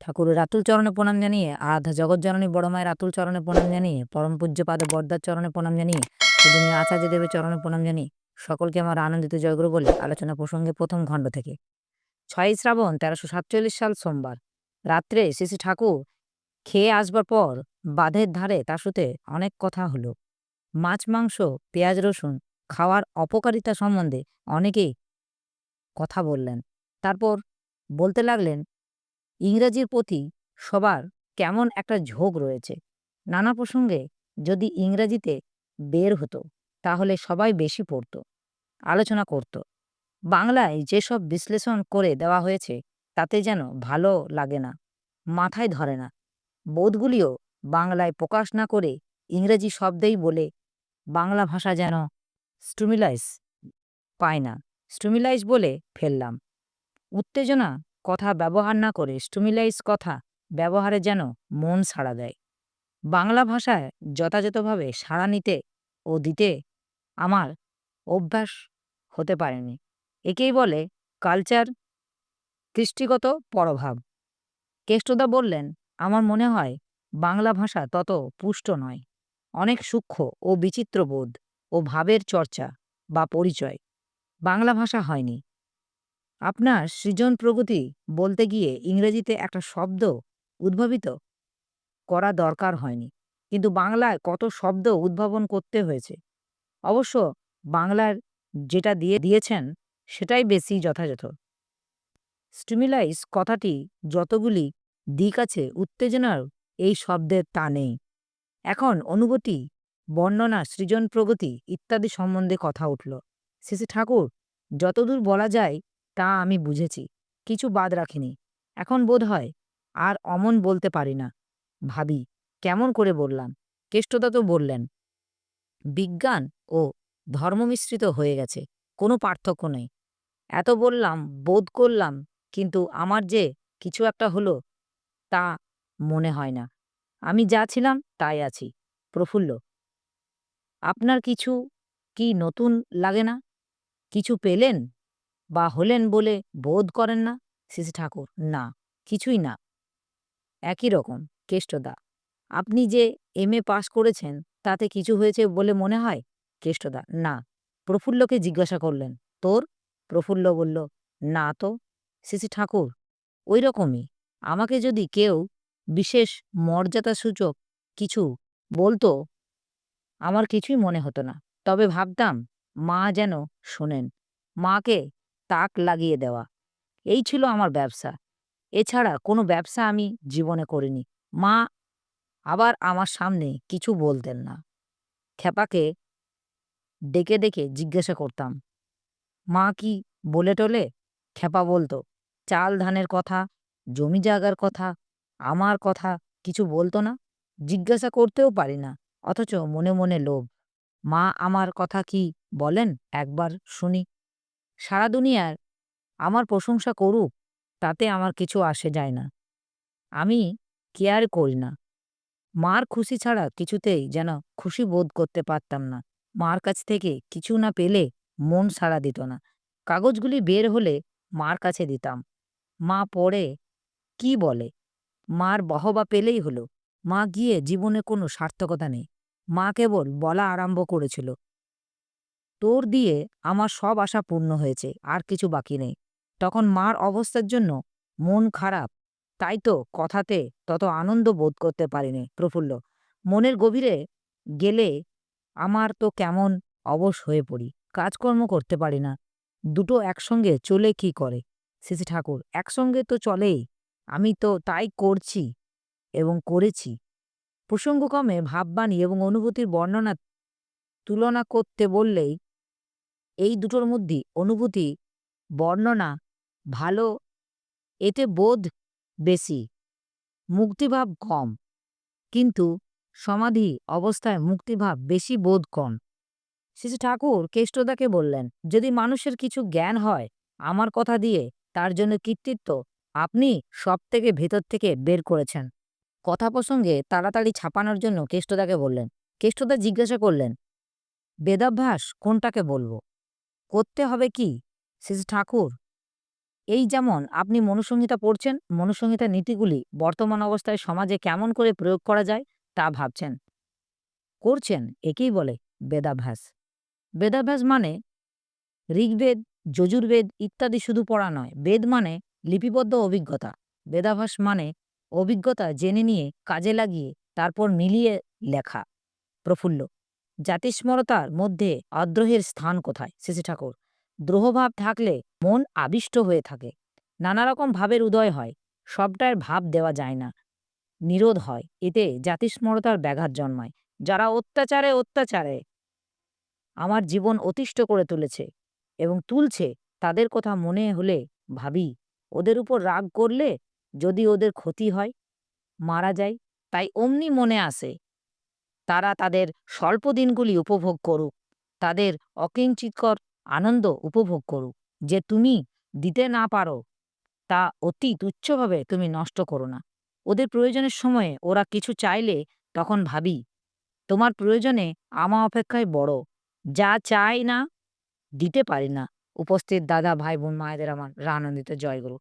ঠাকুরের রাতুল চরণে প্রণাম জানিয়ে, আরাধ্যা জগৎজননী বড় মায়ের রাতুল চরণে প্রণাম জানিয়ে, পরম পূজ্যপাদ বর্দার চরণে প্রণাম জানিয়ে, পূজনীয় আচার্য দেবের চরণে প্রণাম জানিয়ে সকলকে আমার আনন্দিত জয়গুরু বলে আলোচনা প্রসঙ্গে প্রথম খণ্ড থেকে। ছয়ই শ্রাবণ তেরোশো সাতচল্লিশ সাল সোমবার। রাত্রে শ্রী শ্রী ঠাকুর খেয়ে আসবার পর বাঁধের ধারে তাসুতে অনেক কথা হলো। মাছ, মাংস, পেঁয়াজ, রসুন খাওয়ার অপকারিতা সম্বন্ধে অনেকেই কথা বললেন। তারপর বলতে লাগলেন ইংরেজির প্রতি সবার কেমন একটা ঝোঁক রয়েছে। নানা প্রসঙ্গে যদি ইংরেজিতে বের হতো, তাহলে সবাই বেশি পড়ত, আলোচনা করত। বাংলায় যেসব বিশ্লেষণ করে দেওয়া হয়েছে, তাতে যেন ভালো লাগে না, মাথায় ধরে না। বোধগুলিও বাংলায় প্রকাশ না করে ইংরেজি শব্দেই বলে বাংলা ভাষা যেন স্টুমিলাইস পায় না। স্টুমিলাইস বলে ফেললাম। উত্তেজনা কথা ব্যবহার না করে স্টুমিলাইজ কথা ব্যবহারে যেন মন সাড়া দেয়। বাংলা ভাষায় যথাযথভাবে সাড়া নিতে ও দিতে আমার অভ্যাস হতে পারেনি। একেই বলে কালচার কৃষ্টিগত পরভাব। কেষ্টদা বললেন, আমার মনে হয় বাংলা ভাষা তত পুষ্ট নয়। অনেক সূক্ষ্ম ও বিচিত্র বোধ ও ভাবের চর্চা বা পরিচয় বাংলা ভাষা হয়নি। আপনার সৃজন প্রগতি বলতে গিয়ে ইংরেজিতে একটা শব্দ উদ্ভাবিত করা দরকার হয়নি। কিন্তু বাংলায় কত শব্দ উদ্ভাবন করতে হয়েছে। অবশ্য বাংলার যেটা দিয়ে দিয়েছেন, সেটাই বেশি যথাযথ। স্টিমুলাইস কথাটি যতগুলি দিক আছে, উত্তেজনার এই শব্দের তা নেই। এখন অনুভূতি, বর্ণনা সৃজন প্রগতি ইত্যাদি সম্বন্ধে কথা উঠল। শ্রী ঠাকুর, যতদূর বলা যায় তা আমি বুঝেছি, কিছু বাদ রাখিনি। এখন বোধ হয় আর অমন বলতে পারি না। ভাবি, কেমন করে বললাম? কেষ্টদা তো বললেন, বিজ্ঞান ও ধর্মমিশ্রিত হয়ে গেছে, কোনো পার্থক্য নেই। এত বললাম, বোধ করলাম, কিন্তু আমার যে কিছু একটা হলো, তা মনে হয় না। আমি যা ছিলাম, তাই আছি। প্রফুল্ল, আপনার কিছু কি নতুন লাগে না? কিছু পেলেন? বা হলেন বলে বোধ করেন না শ্রী ঠাকুর। না, কিছুই না। একই রকম, কেষ্টদা। আপনি যে এম এ পাশ করেছেন, তাতে কিছু হয়েছে বলে মনে হয়? কেষ্টদা, না। প্রফুল্লকে জিজ্ঞাসা করলেন, তোর? প্রফুল্ল বলল, না তো। শ্রী ঠাকুর, ওই রকমই। আমাকে যদি কেউ বিশেষ মর্যাদাসূচক কিছু বলতো, আমার কিছুই মনে হতো না। তবে ভাবতাম, মা যেন শোনেন। মাকে তাক লাগিয়ে দেওয়া। এই ছিল আমার ব্যবসা। এছাড়া কোনো ব্যবসা আমি জীবনে করিনি। মা আবার আমার সামনে কিছু বলতেন না। খেপাকে ডেকে ডেকে জিজ্ঞাসা করতাম, মা কি বলে টলে? খেপা বলতো, চাল ধানের কথা, জমি জায়গার কথা, আমার কথা কিছু বলতো না। জিজ্ঞাসা করতেও পারি না, অথচ মনে মনে লোভ। মা আমার কথা কি বলেন? একবার শুনি। সারা দুনিয়ার, আমার প্রশংসা করুক, তাতে আমার কিছু আসে যায় না। আমি কেয়ার করি না। মার খুশি ছাড়া কিছুতেই যেন খুশি বোধ করতে পারতাম না। মার কাছ থেকে কিছু না পেলে মন সাড়া দিত না। কাগজগুলি বের হলে মার কাছে দিতাম। মা পড়ে কি বলে? মার বহবা পেলেই হলো। মা গিয়ে জীবনে কোনো সার্থকতা নেই। মা কেবল বলা আরম্ভ করেছিল। তোর দিয়ে আমার সব আশা পূর্ণ হয়েছে, আর কিছু বাকি নেই। তখন মার অবস্থার জন্য মন খারাপ। তাই তো কথাতে তত আনন্দ বোধ করতে পারিনি প্রফুল্ল। মনের গভীরে গেলে আমার তো কেমন অবশ হয়ে পড়ি। কাজকর্ম করতে পারি না। দুটো একসঙ্গে চলে কি করে? শ্রী ঠাকুর, একসঙ্গে তো চলেই। আমি তো তাই করছি এবং করেছি। প্রসঙ্গক্রমে ভাববাণী এবং অনুভূতির বর্ণনা তুলনা করতে বললেই এই দুটোর মধ্যে অনুভূতি, বর্ণনা ভালো, এতে বোধ বেশি, মুক্তিভাব কম। কিন্তু সমাধি অবস্থায় মুক্তিভাব বেশি বোধ কম। শ্রী ঠাকুর কেষ্টদাকে বললেন, যদি মানুষের কিছু জ্ঞান হয় আমার কথা দিয়ে, তার জন্য কৃতিত্ব আপনি সব থেকে ভেতর থেকে বের করেছেন। কথা প্রসঙ্গে তাড়াতাড়ি ছাপানোর জন্য কেষ্টদাকে বললেন। কেষ্টদা জিজ্ঞাসা করলেন, বেদাভ্যাস কোনটাকে বলব? করতে হবে কি? শ্রী ঠাকুর, এই যেমন আপনি মনুসংহিতা পড়ছেন, মনুসংহিতা নীতিগুলি বর্তমান অবস্থায় সমাজে কেমন করে প্রয়োগ করা যায় তা ভাবছেন। করছেন, একেই বলে বেদাভ্যাস। বেদাভ্যাস মানে ঋগ্বেদ, যজুর্বেদ ইত্যাদি শুধু পড়া নয়, বেদ মানে লিপিবদ্ধ অভিজ্ঞতা। বেদাভ্যাস মানে অভিজ্ঞতা জেনে নিয়ে কাজে লাগিয়ে তারপর মিলিয়ে লেখা প্রফুল্ল। জাতিস্মরতার মধ্যে আদ্রোহের স্থান কোথায়? শ্রী ঠাকুর, দ্রোহভাব থাকলে মন আবিষ্ট হয়ে থাকে। নানা রকম ভাবের উদয় হয়, সবটার ভাব দেওয়া যায় না, নিরোধ হয়। এতে জাতিস্মরতার ব্যাঘাত জন্মায়। যারা অত্যাচারে অত্যাচারে আমার জীবন অতিষ্ঠ করে তুলেছে এবং তুলছে, তাদের কথা মনে হলে ভাবি, ওদের উপর রাগ করলে যদি ওদের ক্ষতি হয়, মারা যায়, তাই অমনি মনে আসে। তারা তাদের স্বল্প দিনগুলি উপভোগ করুক। তাদের অকিঞ্চিতকর আনন্দ উপভোগ করুক। যে তুমি দিতে না পারো, তা অতি তুচ্ছভাবে তুমি নষ্ট করো না। ওদের প্রয়োজনের সময়ে ওরা কিছু চাইলে তখন ভাবি, তোমার প্রয়োজনে আমা অপেক্ষায় বড়। যা চাই না, দিতে পারি না। উপস্থিত দাদা ভাই বোন মায়েদের আমার আনন্দিত জয়গুরু।